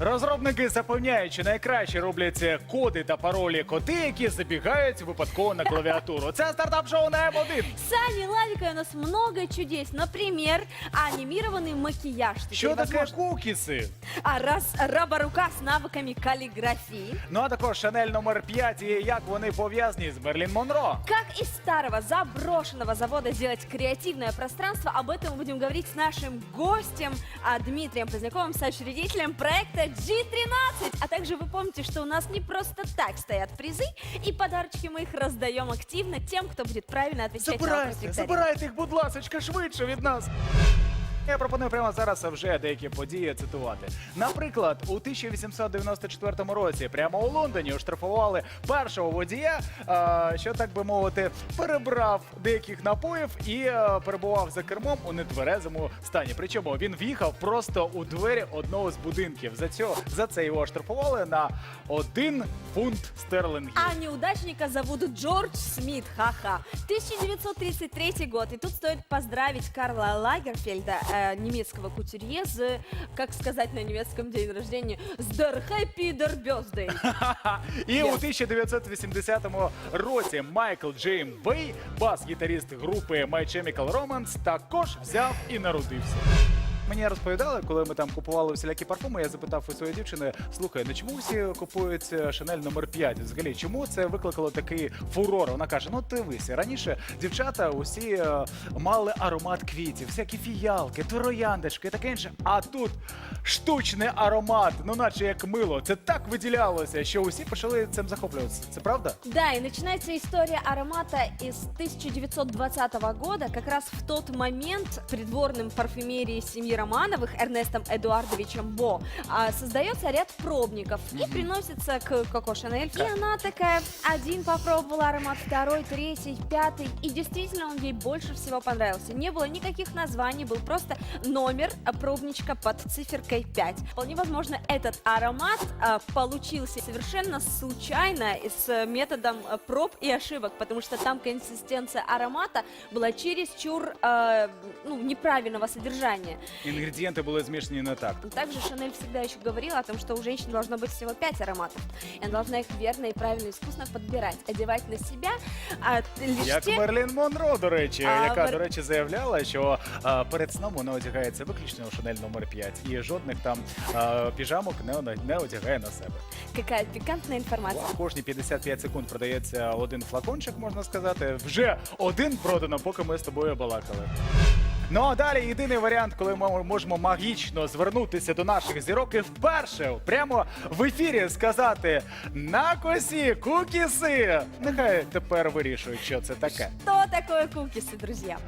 Розробники запевняють, що найкраще роблять коди та паролі коти, які забігають випадково на клавіатуру. Це стартап-шоу на М1. С Аней Лавикой у нас много чудес. Например, анимированный макияж. Теперь Що таке возможно. кукіси? А раз раба-рука с навыками каллиграфии. Ну а також Шанель номер 5 і як вони пов'язані з Мерлін Монро. Как из старого заброшенного завода сделать креативное пространство, об этом мы будем говорить с нашим гостем а, Дмитрием Поздняковым, соучредителем проекта G13. А также вы помните, что у нас не просто так стоят призы, и подарочки мы их раздаем активно тем, кто будет правильно отвечать на вопрос Забирайте, викторины. забирайте їх, будь ласка, швидше від нас. Я пропоную прямо зараз вже деякі події цитувати. Наприклад, у 1894 році прямо у Лондоні оштрафували першого водія, що так би мовити, перебрав деяких напоїв і е, перебував за кермом у нетверезому стані. Причому він в'їхав просто у двері одного з будинків. За цього за це його оштрафували на один фунт стерлингів. А неудачника зовут Джордж Смит, ха-ха. 1933 год. И тут стоит поздравить Карла Лагерфельда, э, немецкого кутюрье, с, как сказать на немецком день рождения, с Der Happy Der Birthday. І у 1980 році Майкл Джейм Бей, бас-гітаріст групи My Chemical Romance, також взяв і народився. Мені розповідали, коли ми там купували всілякі парфуми, я запитав у своєї дівчини: слухай, ну чому всі купують Шанель номер 5? Взагалі, чому це викликало такий фурор? Вона каже: ну дивися, раніше дівчата усі е, мали аромат квітів, всякі фіялки, трояндочки і таке інше. А тут штучний аромат, ну наче як мило. Це так виділялося, що усі почали цим захоплюватися. Це правда? Да, и начинается история аромата из 1920 года. Как раз в тот момент придворным парфюмерии семьи Романовых Эрнестом Эдуардовичем Бо а, создается ряд пробников и приносится к Коко Шанель. И она такая, один попробовала аромат, второй, третий, пятый. И действительно он ей больше всего понравился. Не было никаких названий, был просто номер а, пробничка под циферкой 5. Вполне возможно, этот аромат а, получился совершенно случайно с методом проб и ошибок, потому что там консистенция аромата была чересчур э, ну, неправильного содержания. Інгредієнти були змішані не так. Также Шанель всегда еще говорила о том, что у женщин должно быть всего 5 ароматов. И она должна их верно и правильно искусно подбирать, одевать на себя. А лишь Як те- Мерлін Монро, до речі, А, яка, Мер- до речі, заявляла, що а, перед сном вона одягається виключно у Шанель номер 5 і жодних там а, піжамок не, не одягає на себе. Какая пикантная информация. Кожні 55 секунд продається один флакончик, можна сказати. Вже один продано, поки ми з тобою балакали. Ну а далі єдиний варіант, коли ми можемо магічно звернутися до наших зірок і вперше прямо в ефірі сказати на косі кукіси. Нехай тепер вирішують, що це таке. Что такое кукисы, друзья?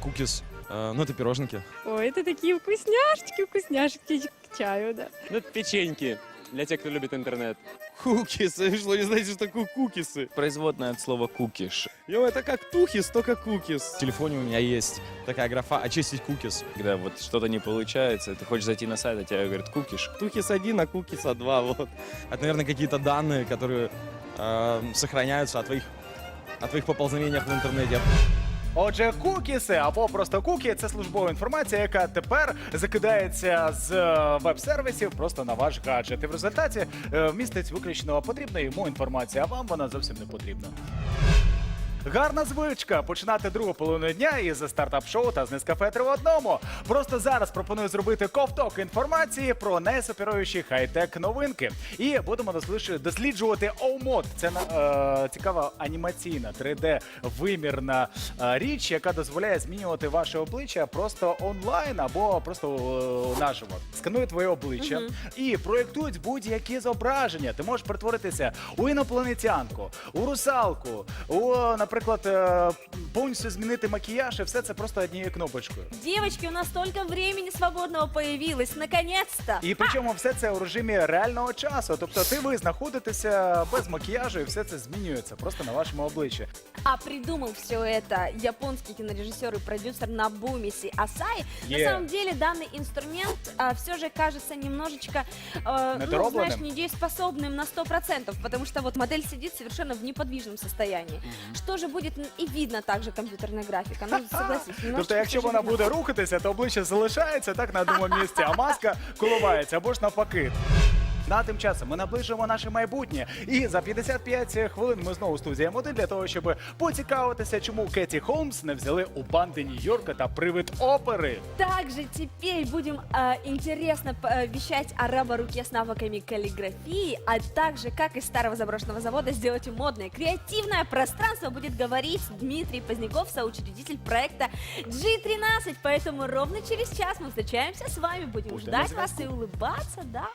Кукис. Э, ну, это пироженки. Ой, это такие вкусняшки, вкусняшки к чаю, да. Ну, это печеньки для тех, кто любит интернет. Кукисы. Вы что, не знаете, что такое кукисы? Производное от слова кукиш. Йо, это как тухис, только кукис. В телефоне у меня есть такая графа «Очистить кукис». Когда вот что-то не получается, ты хочешь зайти на сайт, а тебе говорят кукиш. Тухис 1, а кукиса 2, вот. Это, наверное, какие-то данные, которые э, сохраняются о твоих, о твоих поползновениях в интернете. Отже, кукіси або просто кукі це службова інформація, яка тепер закидається з е, веб-сервісів просто на ваш гаджет. І в результаті е, містить виключно потрібна йому інформація. а вам вона зовсім не потрібна. Гарна звичка починати другу половину дня із стартап-шоу та з Нескафе три в одному. Просто зараз пропоную зробити ковток інформації про найсуперуючі хай-тек новинки. І будемо досліджувати OMOD. Це е, цікава анімаційна 3D вимірна е, річ, яка дозволяє змінювати ваше обличчя просто онлайн або просто е, наживо. Сканує твоє обличчя і проєктують будь-які зображення. Ти можеш перетворитися у інопланетянку, у русалку, у, наприклад, е, повністю змінити макіяж, і все це просто однією кнопочкою. Девочки, у нас столько времени свободного появилось, наконец-то! І причому все це у режимі реального часу. Тобто ти ви знаходитеся без макіяжу, і все це змінюється просто на вашому обличчі. А придумал все это японский кинорежиссер и продюсер Набумиси Асай. На Yeah. самом деле данный инструмент все же кажется немножечко, э, ну, Недоробленным? знаешь, недееспособным на 100%, потому что вот модель сидит совершенно в неподвижном состоянии. Что уже будет і и видно также компьютерная графика. Ну, согласись, Тобто, немножечко якщо вона буде рухатися, то обличчя залишається так на одному місці, а маска коливається або ж навпаки. На тим часом ми наближуємо наше майбутнє. І за 55 хвилин ми знову в студії М1 для того, щоб поцікавитися, чому Кеті Холмс не взяли у банди Нью-Йорка та привид опери. Также теперь будем э, интересно э, вещать о раба-руке с навыками каллиграфии, а также как из старого заброшенного завода сделать модное, креативное пространство будет говорить Дмитрий Поздняков, соучредитель проекта G13. Поэтому ровно через час мы встречаемся с вами, будем Будьте на ждать вас связи. и улыбаться, да.